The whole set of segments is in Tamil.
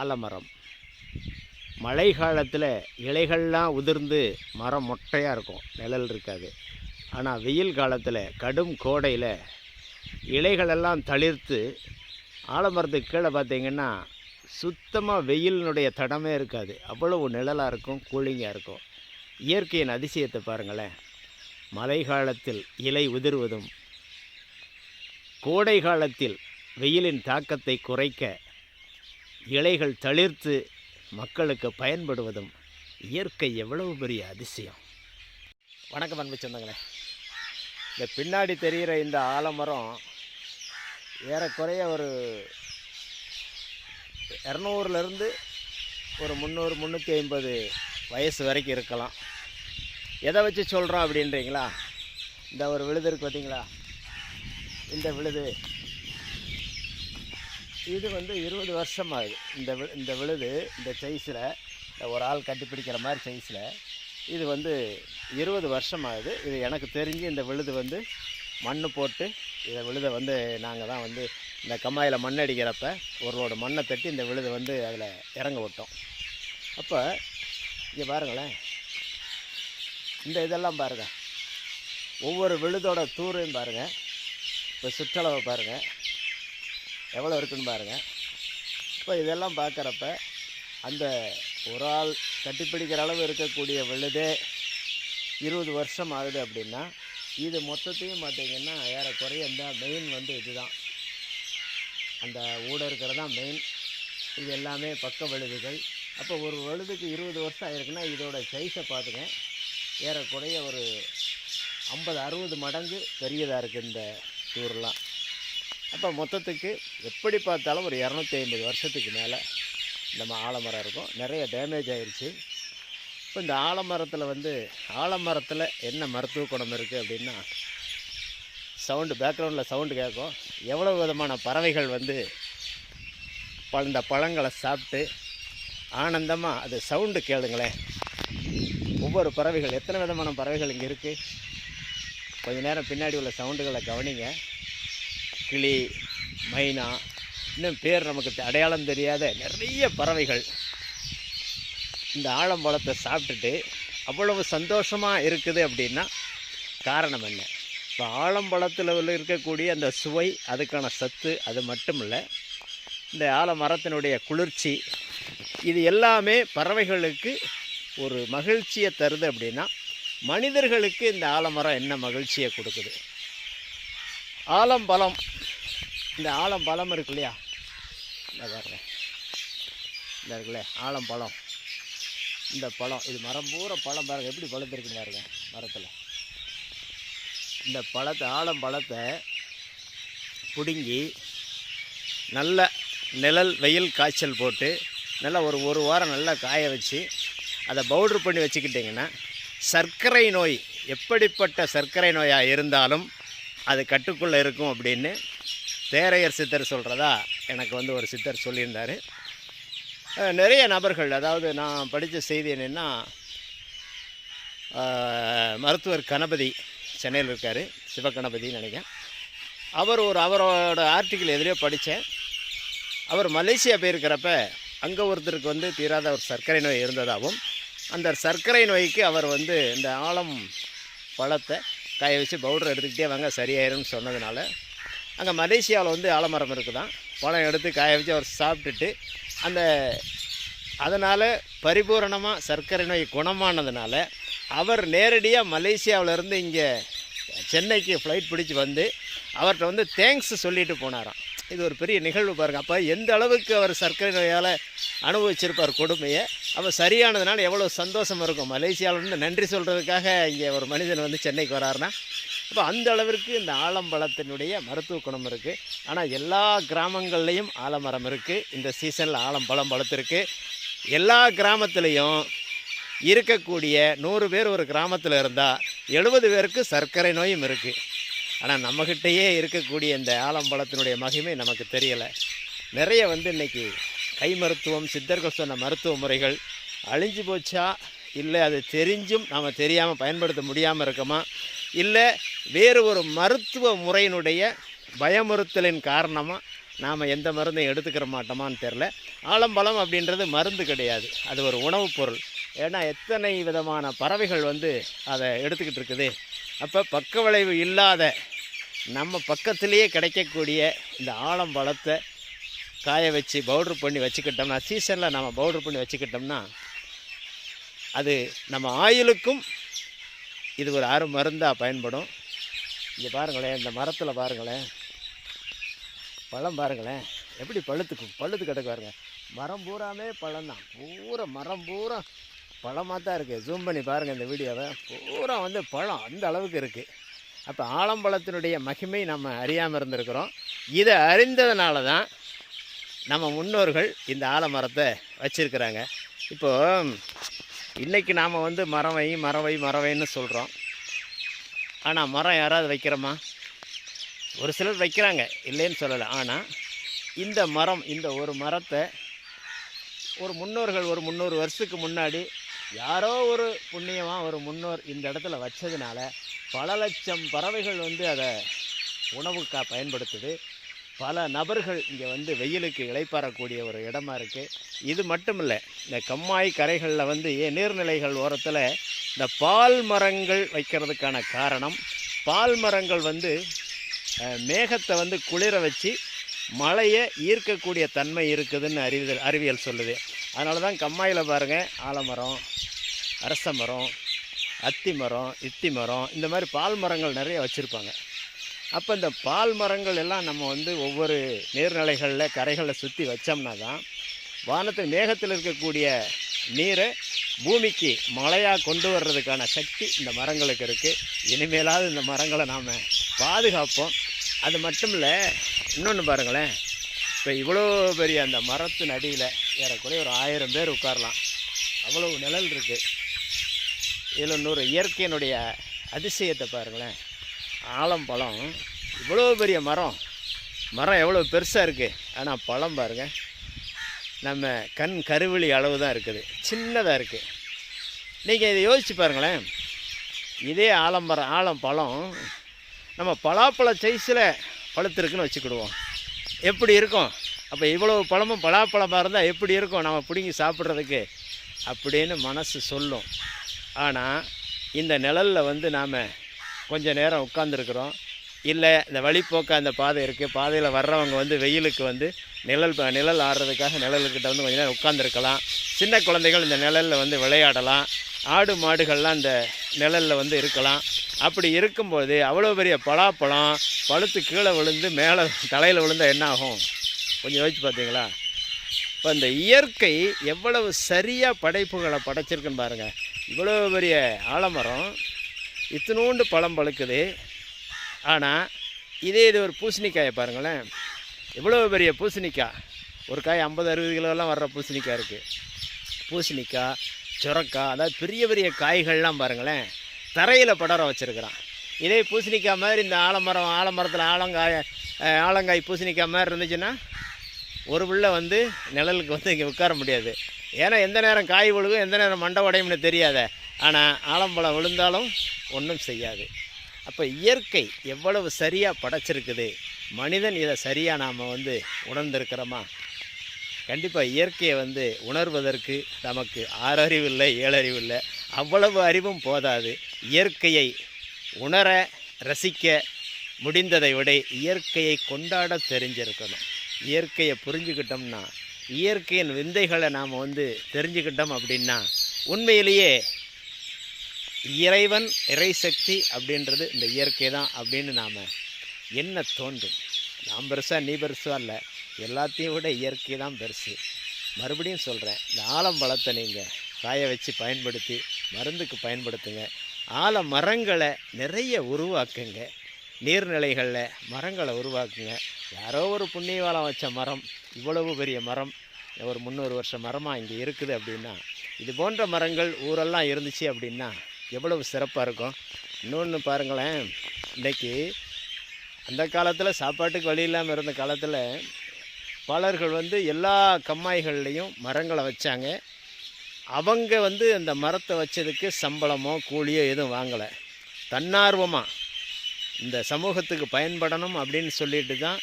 ஆலமரம். மழை காலத்தில் இலைகள்லாம் உதிர்ந்து மரம் மொட்டையாக இருக்கும் நிழல் இருக்காது. ஆனால் வெயில் காலத்தில் கடும் கோடையில் இலைகளெல்லாம் தளிர்த்து ஆலமரத்துக்கு கீழே பார்த்தீங்கன்னா சுத்தமாக வெயிலினுடைய தடமே இருக்காது. அவ்வளவு நிழலாக இருக்கும் கூலிங்காக இருக்கும். இயற்கையின் அதிசயத்தை பாருங்களேன். மழை காலத்தில் இலை உதிர்வதும் கோடை காலத்தில் வெயிலின் தாக்கத்தை குறைக்க இலைகள் தளிர்த்து மக்களுக்கு பயன்படுவதும் இயற்கை எவ்வளவு பெரிய அதிசயம். வணக்கம் அன்பு சொந்தங்களே. இந்த பின்னாடி தெரிகிற இந்த ஆலமரம் ஏறக்குறைய ஒரு இரநூறுலேருந்து ஒரு முந்நூறு முந்நூற்றி ஐம்பது வயசு வரைக்கும் இருக்கலாம். எதை வச்சு சொல்கிறோம் அப்படின்றீங்களா? இந்த ஒரு விழுது இருக்கு பார்த்தீங்களா இந்த விழுது. இது வந்து இருபது வருஷம் ஆகுது இந்த வி- இந்த விழுது இந்த சைஸில் ஒரு ஆள் கட்டிப்பிடிக்கிற மாதிரி சைஸில் இது வந்து இருபது வருஷம் ஆகுது இது எனக்கு தெரிஞ்சு இந்த விழுது வந்து மண் போட்டு இதை விழுதை வந்து நாங்கள் தான் வந்து இந்த கம்மாயில் மண் அடிக்கிறப்ப ஒரு லோடு மண்ணை தட்டி இந்த விழுதை வந்து அதில் இறங்க விட்டோம். அப்போ இங்கே பாருங்களேன். இந்த இதெல்லாம் பாருங்கள் ஒவ்வொரு விழுதோட தூரையும் பாருங்கள் இப்போ சுற்றளவை பாருங்கள் எவ்வளோ இருக்குன்னு பாருங்கள் இப்போ இதெல்லாம் பார்க்குறப்ப அந்த ஒரு ஆள் கட்டிப்பிடிக்கிற அளவு இருக்கக்கூடிய விழுதே இருபது வருஷம் ஆகுது அப்படின்னா இது மொத்தத்தையும் பார்த்திங்கன்னா ஏறக்குறைய இந்த மெயின் வந்து இதுதான். அந்த ஊட இருக்கிறது தான் மெயின் இது எல்லாமே பக்க விழுதுகள். அப்போ ஒரு விழுதுக்கு இருபது வருஷம் ஆயிருக்குன்னா இதோட சைஸை பார்த்துங்க ஏறக்குறைய ஒரு ஐம்பது அறுபது மடங்கு பெரியதாக இருக்குது இந்த டூர்லாம் அப்போ மொத்தத்துக்கு எப்படி பார்த்தாலும் ஒரு இரநூத்தி ஐம்பது வருஷத்துக்கு மேலே நம்ம ஆலமரம் இருக்கும். நிறைய டேமேஜ் ஆகிருச்சு இப்போ இந்த ஆலமரத்தில் வந்து ஆலமரத்தில் என்ன மருத்துவ குணம் இருக்குது அப்படின்னா சவுண்டு பேக்ரவுண்டில் சவுண்டு கேட்கும். எவ்வளோ விதமான பறவைகள் வந்து ப- இந்த பழங்களை சாப்பிட்டு ஆனந்தமாக அது சவுண்டு கேளுங்களேன். ஒவ்வொரு பறவைகள் எத்தனை விதமான பறவைகள் இங்கே இருக்குது கொஞ்ச நேரம் பின்னாடி உள்ள சவுண்டுகளை கவனிங்க. கிளி மைனா இன்னும் பேர் நமக்கு தெ- அடையாளம் தெரியாத நிறைய பறவைகள் இந்த ஆலம்பழத்தை சாப்பிட்டுட்டு அவ்வளவு சந்தோஷமாக இருக்குது அப்படின்னா காரணம் என்ன? இப்போ ஆலம்பழத்தில் இருக்கக்கூடிய அந்த சுவை அதுக்கான சத்து அது மட்டும் இல்லை இந்த ஆலமரத்தினுடைய குளிர்ச்சி இது எல்லாமே பறவைகளுக்கு ஒரு மகிழ்ச்சியை தருது அப்படின்னா மனிதர்களுக்கு இந்த ஆலமரம் என்ன மகிழ்ச்சியை கொடுக்குது? ஆலம்பழம் இந்த ஆலம்பழம் இருக்கு இல்லையா இந்த பாருங்க. இந்த இருக்குல்ல ஆலம்பழம் இந்த பழம் இது மரம் பூரா பழம் பாருங்கள் எப்படி பழுத்திருக்குன்னு பாருங்க மரத்தில். இந்த பழத்தை ஆலம்பழத்தை பிடுங்கி நல்ல நிழல் வெயில் காய்ச்சல் போட்டு நல்லா ஒரு ஒரு வாரம் நல்லா காய வச்சு அதை பவுட்ரு பண்ணி வச்சுக்கிட்டிங்கன்னா சர்க்கரை நோய் எப்படிப்பட்ட சர்க்கரை நோயாக இருந்தாலும் அது கட்டுக்குள்ளே இருக்கும் அப்படின்னு தேரையர் சித்தர் சொல்கிறதா எனக்கு வந்து ஒரு சித்தர் சொல்லியிருந்தார். நிறைய நபர்கள் அதாவது நான் படித்த செய்தி என்னென்னா மருத்துவர் கணபதி சென்னையில் இருக்கார் சிவகணபதின்னு நினைக்கிறேன். அவர் ஒரு அவரோட ஆர்டிக்கிள் எதுலேயோ படித்தேன். அவர் மலேசியா போயிருக்கிறப்ப அங்கே ஒருத்தருக்கு வந்து தீராத ஒரு சர்க்கரை நோய் இருந்ததாகவும் அந்த சர்க்கரை நோய்க்கு அவர் வந்து இந்த ஆலம் பழத்தை காய வச்சு பவுடர் எடுத்துக்கிட்டே வாங்க சரியாயிரும்னு சொன்னதுனால. அங்கே மலேசியாவில் வந்து ஆலமரம் இருக்குதான். பழம் எடுத்து காய வச்சு அவர் சாப்பிட்டுட்டு அந்த அதனால் பரிபூரணமாக சர்க்கரை நோய் குணமானதுனால அவர் நேரடியாக மலேசியாவிலேருந்து இங்கே சென்னைக்கு ஃப்ளைட் பிடிச்சி வந்து அவர்கிட்ட வந்து தேங்க்ஸ் சொல்லிட்டு போனாராம். இது ஒரு பெரிய நிகழ்வு பாருங்கள் அப்போ எந்த அளவுக்கு அவர் சர்க்கரை நோயால் அனுபவிச்சிருப்பார் கொடுமையை. அப்போ சரியானதுனால எவ்வளோ சந்தோஷம் இருக்கும். மலேசியாவிலேருந்து நன்றி சொல்கிறதுக்காக இங்கே ஒரு மனிதன் வந்து சென்னைக்கு வராருன்னா அப்போ அந்த அளவிற்கு இந்த ஆலம்பழத்தினுடைய மருத்துவ குணம் இருக்குது ஆனால் எல்லா கிராமங்கள்லேயும் ஆலமரம் இருக்குது இந்த சீசனில் ஆலம்பழம் பழத்திருக்கு. எல்லா கிராமத்துலேயும் இருக்கக்கூடிய நூறு பேர் ஒரு கிராமத்தில் இருந்தால் எழுபது பேருக்கு சர்க்கரை நோயும் இருக்குது ஆனால் நம்மக்கிட்டேயே இருக்கக்கூடிய இந்த ஆலம்பழத்தினுடைய மகிமை நமக்கு தெரியலை. நிறைய வந்து இன்றைக்கி கை மருத்துவம் சித்தர்கள் சொன்ன மருத்துவ முறைகள் அழிஞ்சு போச்சா? இல்லை அது தெரிஞ்சும் நாம் தெரியாமல் பயன்படுத்த முடியாமல் இருக்கோமா? இல்லை வேறு ஒரு மருத்துவ முறையினுடைய பயமுறுத்தலின் காரணமாக நாம் எந்த மருந்தையும் எடுத்துக்கிற மாட்டோமான்னு தெரில. ஆலம்பழம் அப்படின்றது மருந்து கிடையாது. அது ஒரு உணவுப் பொருள். ஏன்னா எத்தனை விதமான பறவைகள் வந்து அதை எடுத்துக்கிட்டு இருக்குது? அப்போ பக்க விளைவு இல்லாத நம்ம பக்கத்திலேயே கிடைக்கக்கூடிய இந்த ஆலம்பழத்தை காய வச்சு பவுட்ரு பண்ணி வச்சுக்கிட்டோம்னா சீசனில் நம்ம பவுட்ரு பண்ணி வச்சுக்கிட்டோம்னா அது நம்ம ஆயுளுக்கும் இது ஒரு அரு மருந்தாக பயன்படும். இங்கே பாருங்களேன் இந்த மரத்தில் பாருங்களேன். பழம் பாருங்களேன். எப்படி பழுத்துக்கு பழுத்து கிடக்கு பாருங்கள் மரம் பூராமே பழம் தான். பூரா மரம் பூரா பழமாக தான் இருக்குது ஜூம் பண்ணி பாருங்கள் இந்த வீடியோவை. பூரா வந்து பழம் அந்த அளவுக்கு இருக்குது அப்போ ஆலம்பழத்தினுடைய மகிமை நம்ம அறியாமல் இருந்திருக்கிறோம். இதை அறிந்ததுனால தான் நம்ம முன்னோர்கள் இந்த ஆலமரத்தை வச்சுருக்கிறாங்க. இப்போது இன்றைக்கி நாம் வந்து மரம் வை மரம் வை மரம் வைன்னு சொல்கிறோம் ஆனால் மரம் யாராவது வைக்கிறோமா? ஒரு சிலர் வைக்கிறாங்க இல்லைன்னு சொல்லலை. ஆனால் இந்த மரம் இந்த ஒரு மரத்தை ஒரு முன்னோர்கள் ஒரு முந்நூறு வருஷத்துக்கு முன்னாடி யாரோ ஒரு புண்ணியமாக ஒரு முன்னோர் இந்த இடத்துல வச்சதுனால பல லட்சம் பறவைகள் வந்து அதை உணவுக்காக பயன்படுத்துது. பல நபர்கள் இங்கே வந்து வெயிலுக்கு இளைப்பாறக்கூடிய ஒரு இடமா இருக்குது இது மட்டும் இல்லை இந்த கம்மாய் கரைகளில் வந்து நீர்நிலைகள் ஓரத்தில் இந்த பால் மரங்கள் வைக்கிறதுக்கான காரணம். பால் மரங்கள் வந்து மேகத்தை வந்து குளிர வச்சு மழையை ஈர்க்கக்கூடிய தன்மை இருக்குதுன்னு அறிவியல் அறிவியல் சொல்லுது. அதனால தான் கம்மாயில் பாருங்கள் ஆலமரம் அரச மரம் அத்தி மரம் இத்தி மரம் இந்த மாதிரி பால் மரங்கள் நிறைய வச்சுருப்பாங்க. அப்போ இந்த பால் மரங்கள் எல்லாம் நம்ம வந்து ஒவ்வொரு நீர்நிலைகளில் கரைகளில் சுற்றி வச்சோம்னா தான் வானத்து மேகத்தில் இருக்கக்கூடிய நீரை பூமிக்கு மழையாக கொண்டு வர்றதுக்கான சக்தி இந்த மரங்களுக்கு இருக்குது இனிமேலாவது இந்த மரங்களை நாம் பாதுகாப்போம். அது மட்டும் இல்லை இன்னொன்று பாருங்களேன். இப்போ இவ்வளோ பெரிய அந்த மரத்தின் அடியில் ஏறக்குறைய ஒரு ஆயிரம் பேர் உட்காரலாம். அவ்வளோ நிழல் இருக்குது இதில் இன்னொரு இயற்கையினுடைய அதிசயத்தை பாருங்களேன். ஆலம்பழம். இவ்வளோ பெரிய மரம். மரம் எவ்வளோ பெருசாக இருக்குது ஆனால் பழம் பாருங்கள் நம்ம கண் கருவிழி அளவு தான் இருக்குது. சின்னதாக இருக்குது நீங்கள் இதை யோசிச்சு பாருங்களேன். இதே ஆலம்பரம் ஆலம் பழம் நம்ம பலாப்பழ சைஸில் பழுத்திருக்குன்னு வச்சுக்கிடுவோம். எப்படி இருக்கும்? அப்போ இவ்வளோ பழமும் பலாப்பழமாக இருந்தால் எப்படி இருக்கும்? நம்ம பிடுங்கி சாப்பிட்றதுக்கு? அப்படின்னு மனசு சொல்லும். ஆனால் இந்த நிழலில் வந்து நாம் கொஞ்சம் நேரம் உட்காந்துருக்குறோம் இல்லை இந்த வழிப்போக்க அந்த பாதை இருக்குது பாதையில் வர்றவங்க வந்து வெயிலுக்கு வந்து நிழல் ப- நிழல் ஆடுறதுக்காக நிழல்கிட்ட வந்து கொஞ்சம் நேரம் உட்காந்துருக்கலாம் சின்ன குழந்தைகள் இந்த நிழலில் வந்து விளையாடலாம். ஆடு மாடுகள்லாம் இந்த நிழலில் வந்து இருக்கலாம். அப்படி இருக்கும்போது அவ்வளோ பெரிய பலாப்பழம் பழுத்து கீழே விழுந்து மேலே தலையில் விழுந்தால் என்ன ஆகும்? கொஞ்சம் யோசிச்சு பார்த்தீங்களா? இப்போ இந்த இயற்கை எவ்வளவு சரியாக படைப்புகளை படைச்சிருக்குன்னு பாருங்கள் இவ்வளோ பெரிய ஆலமரம். இத்தினோண்டு பழம் பழுக்குது. ஆனால் இதே இது ஒரு பூசணிக்காயை பாருங்களேன். இவ்வளோ பெரிய பூசணிக்காய் ஒரு காய் ஐம்பது அறுபது கிலோலாம் வர்ற பூசணிக்காய் இருக்குது பூசணிக்காய் சுரக்காய் அதாவது பெரிய பெரிய காய்கள்லாம் பாருங்களேன். தரையில் படர வச்சுருக்கிறான். இதே பூசணிக்காய் மாதிரி இந்த ஆலமரம் ஆலமரத்தில் ஆலங்காய் ஆலங்காய் பூசணிக்காய் மாதிரி இருந்துச்சுன்னா ஒரு பிள்ளை வந்து நிழலுக்கு வந்து இங்கே உட்கார முடியாது. ஏன்னா எந்த நேரம் காய் விழுகும் எந்த நேரம் மண்டை உடையும்னு தெரியாத. ஆனால் ஆலம்பழம் விழுந்தாலும் ஒன்றும் செய்யாது. அப்போ இயற்கை எவ்வளவு சரியாக படைச்சிருக்குது? மனிதன் இதை சரியாக நாம் வந்து உணர்ந்திருக்கிறோமா? கண்டிப்பாக இயற்கையை வந்து உணர்வதற்கு நமக்கு ஆறறிவு இல்லை ஏழறிவு இல்லை அவ்வளவு அறிவும் போதாது. இயற்கையை உணர ரசிக்க முடிந்ததை விட இயற்கையை கொண்டாட தெரிஞ்சிருக்கணும். இயற்கையை புரிஞ்சுக்கிட்டோம்னா இயற்கையின் விந்தைகளை நாம் வந்து தெரிஞ்சுக்கிட்டோம் அப்படின்னா உண்மையிலேயே இறைவன் இறைசக்தி அப்படின்றது இந்த இயற்கை தான் அப்படின்னு நாம் என்ன தோன்றும்? நான் பெருசா நீ பெருசா இல்லை எல்லாத்தையும் விட இயற்கை தான் பெருசு. மறுபடியும் சொல்கிறேன் இந்த ஆலம்பழத்தை நீங்கள் காய வச்சு பயன்படுத்தி மருந்துக்கு பயன்படுத்துங்க. ஆல மரங்களை நிறைய உருவாக்குங்க. நீர்நிலைகளில் மரங்களை உருவாக்குங்க. யாரோ ஒரு புண்ணியவாளம் வச்ச மரம் இவ்வளவு பெரிய மரம் ஒரு முந்நூறு வருஷ மரமாக இங்கே இருக்குது அப்படின்னா இது போன்ற மரங்கள் ஊரெல்லாம் இருந்துச்சு அப்படின்னா எவ்வளவு சிறப்பாக இருக்கும். இன்னொன்று பாருங்களேன் இன்னைக்கு அந்த காலத்தில் சாப்பாட்டுக்கு வழி இல்லாமல் இருந்த காலத்தில் பலர்கள் வந்து எல்லா கம்மாய்கள்லேயும் மரங்களை வச்சாங்க. அவங்க வந்து அந்த மரத்தை வச்சதுக்கு சம்பளமோ கூலியோ எதுவும் வாங்கலை. தன்னார்வமாக இந்த சமூகத்துக்கு பயன்படணும் அப்படின்னு சொல்லிட்டு தான்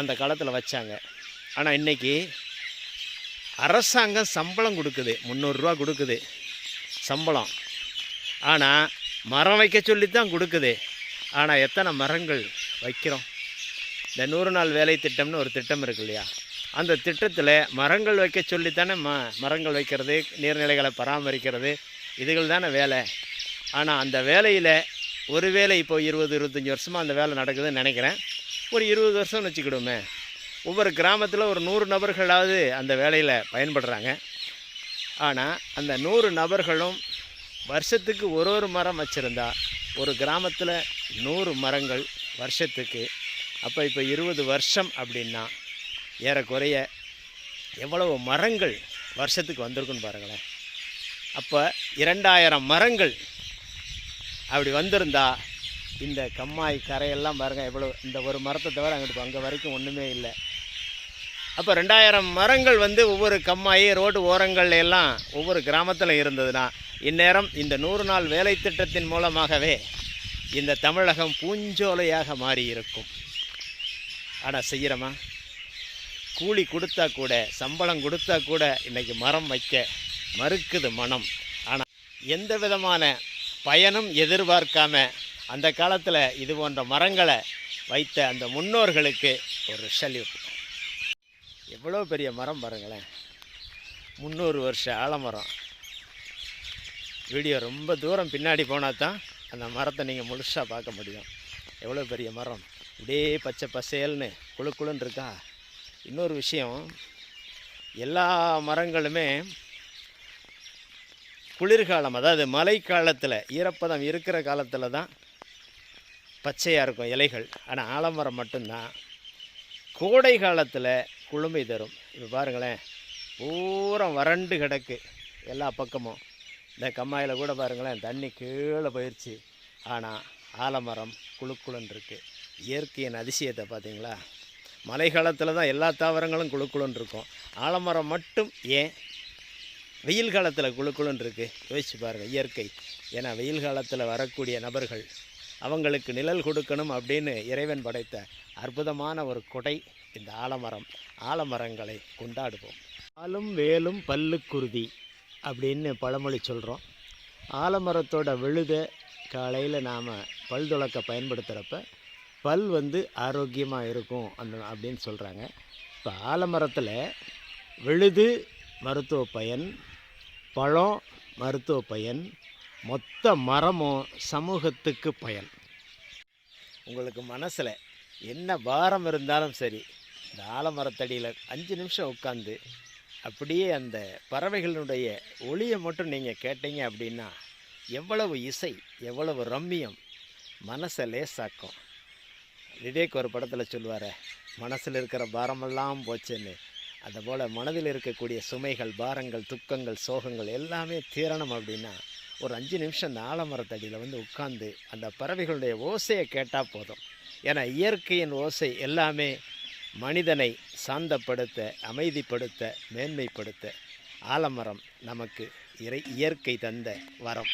அந்த காலத்தில் வச்சாங்க. ஆனால் இன்றைக்கி அரசாங்கம் சம்பளம் கொடுக்குது. முந்நூறுரூவா கொடுக்குது. சம்பளம். ஆனால் மரம் வைக்க சொல்லி தான் கொடுக்குது. ஆனால் எத்தனை மரங்கள் வைக்கிறோம்? இந்த நூறு நாள் வேலை திட்டம்னு ஒரு திட்டம் இருக்கு இல்லையா? அந்த திட்டத்தில் மரங்கள் வைக்க சொல்லித்தானே ம மரங்கள் வைக்கிறது நீர்நிலைகளை பராமரிக்கிறது இதுகள் தானே வேலை. ஆனால் அந்த வேலையில் ஒரு வேலை இப்போ இருபது இருபத்தஞ்சி வருஷமாக அந்த வேலை நடக்குதுன்னு நினைக்கிறேன். ஒரு இருபது வருஷம்னு வச்சுக்கிடுமே ஒவ்வொரு கிராமத்தில் ஒரு நூறு நபர்களாவது அந்த வேலையில் பயன்படுறாங்க. ஆனால் அந்த நூறு நபர்களும் வருஷத்துக்கு ஒரு ஒரு மரம் வச்சுருந்தா ஒரு கிராமத்தில் நூறு மரங்கள் வருஷத்துக்கு. அப்போ இப்போ இருபது வருஷம் அப்படின்னா ஏறக்குறைய எவ்வளவு மரங்கள் வருஷத்துக்கு வந்திருக்குன்னு பாருங்களேன். அப்போ இரண்டாயிரம் மரங்கள் அப்படி வந்திருந்தா இந்த கம்மாய் கரையெல்லாம் பாருங்கள் எவ்வளோ இந்த ஒரு மரத்தை தவிர அங்கிட்டு அங்கே வரைக்கும் ஒன்றுமே இல்லை. அப்போ ரெண்டாயிரம் மரங்கள் வந்து ஒவ்வொரு கம்மாயி ரோடு ஓரங்கள் எல்லாம் ஒவ்வொரு கிராமத்தில் இருந்ததுன்னா இந்நேரம் இந்த நூறு நாள் வேலை திட்டத்தின் மூலமாகவே இந்த தமிழகம் பூஞ்சோலையாக மாறி இருக்கும் ஆனால் செய்கிறோமா கூலி கொடுத்தா கூட சம்பளம் கொடுத்தா கூட இன்றைக்கி மரம் வைக்க மறுக்குது மனம். ஆனால் எந்த விதமான பயனும் எதிர்பார்க்காம அந்த காலத்தில் இது போன்ற மரங்களை வைத்த அந்த முன்னோர்களுக்கு ஒரு சல்யூட் எவ்வளோ பெரிய மரம் பாருங்களேன். முந்நூறு வருஷ ஆலமரம். வீடியோ ரொம்ப தூரம் பின்னாடி போனால் தான் அந்த மரத்தை நீங்கள் முழுசாக பார்க்க முடியும். எவ்வளோ பெரிய மரம். இப்படியே பச்சை பசேல்னு குளு குளுன்னு இருக்கா? இன்னொரு விஷயம் எல்லா மரங்களுமே குளிர்காலம் அதாவது மழைக்காலத்தில் ஈரப்பதம் இருக்கிற காலத்தில் தான் பச்சையாக இருக்கும் இலைகள். ஆனால் ஆலமரம் மட்டும்தான். கோடை காலத்தில் குளுமை தரும். இப்போ பாருங்களேன் பூரம் வறண்டு கிடக்கு எல்லா பக்கமும். இந்த கம்மாயில் கூட பாருங்களேன் தண்ணி கீழே போயிடுச்சு ஆனால் ஆலமரம் குளுக்குளுன்னு இருக்குது இயற்கையின் அதிசயத்தை பார்த்தீங்களா? மழை காலத்தில் தான் எல்லா தாவரங்களும் குளுக்குளுன்னு இருக்கும். ஆலமரம் மட்டும் ஏன்? வெயில் காலத்தில் குளுக்குளுன்னு இருக்குது யோசிச்சு பாருங்கள் இயற்கை. ஏன்னா வெயில் காலத்தில் வரக்கூடிய நபர்கள் அவங்களுக்கு நிழல் கொடுக்கணும் அப்படின்னு இறைவன் படைத்த அற்புதமான ஒரு கொடை இந்த ஆலமரம். ஆலமரங்களை கொண்டாடுவோம். ஆலும் வேலும் பல்லுக்குருதி அப்படின்னு பழமொழி சொல்கிறோம் ஆலமரத்தோட விழுத காலையில் நாம் பல் துளக்க பயன்படுத்துகிறப்ப பல் வந்து ஆரோக்கியமாக இருக்கும் அந்த அப்படின்னு சொல்கிறாங்க இப்போ ஆலமரத்தில் விழுது மருத்துவ பயன் பழம் மருத்துவ பயன் மொத்த மரமும் சமூகத்துக்கு பயன். உங்களுக்கு மனசில் என்ன பாரம் இருந்தாலும் சரி இந்த ஆலமரத்தடியில் அஞ்சு நிமிஷம் உட்காந்து அப்படியே அந்த பறவைகளினுடைய ஒளியை மட்டும் நீங்கள் கேட்டீங்க அப்படின்னா எவ்வளவு இசை எவ்வளவு ரம்மியம் மனசை லேசாக்கும். விவேக் ஒரு படத்தில் சொல்லுவார் மனசில் இருக்கிற பாரமெல்லாம் போச்சுன்னு. அதுபோல் மனதில் இருக்கக்கூடிய சுமைகள் பாரங்கள் துக்கங்கள் சோகங்கள் எல்லாமே தீரணும் அப்படின்னா ஒரு அஞ்சு நிமிஷம் அந்த ஆலமரத்தடியில் வந்து உட்கார்ந்து அந்த பறவைகளுடைய ஓசையை கேட்டால் போதும். ஏன்னா இயற்கையின் ஓசை எல்லாமே மனிதனை சாந்தப்படுத்த அமைதிப்படுத்த மேன்மைப்படுத்த ஆலமரம் நமக்கு இறை இயற்கை தந்த வரம்.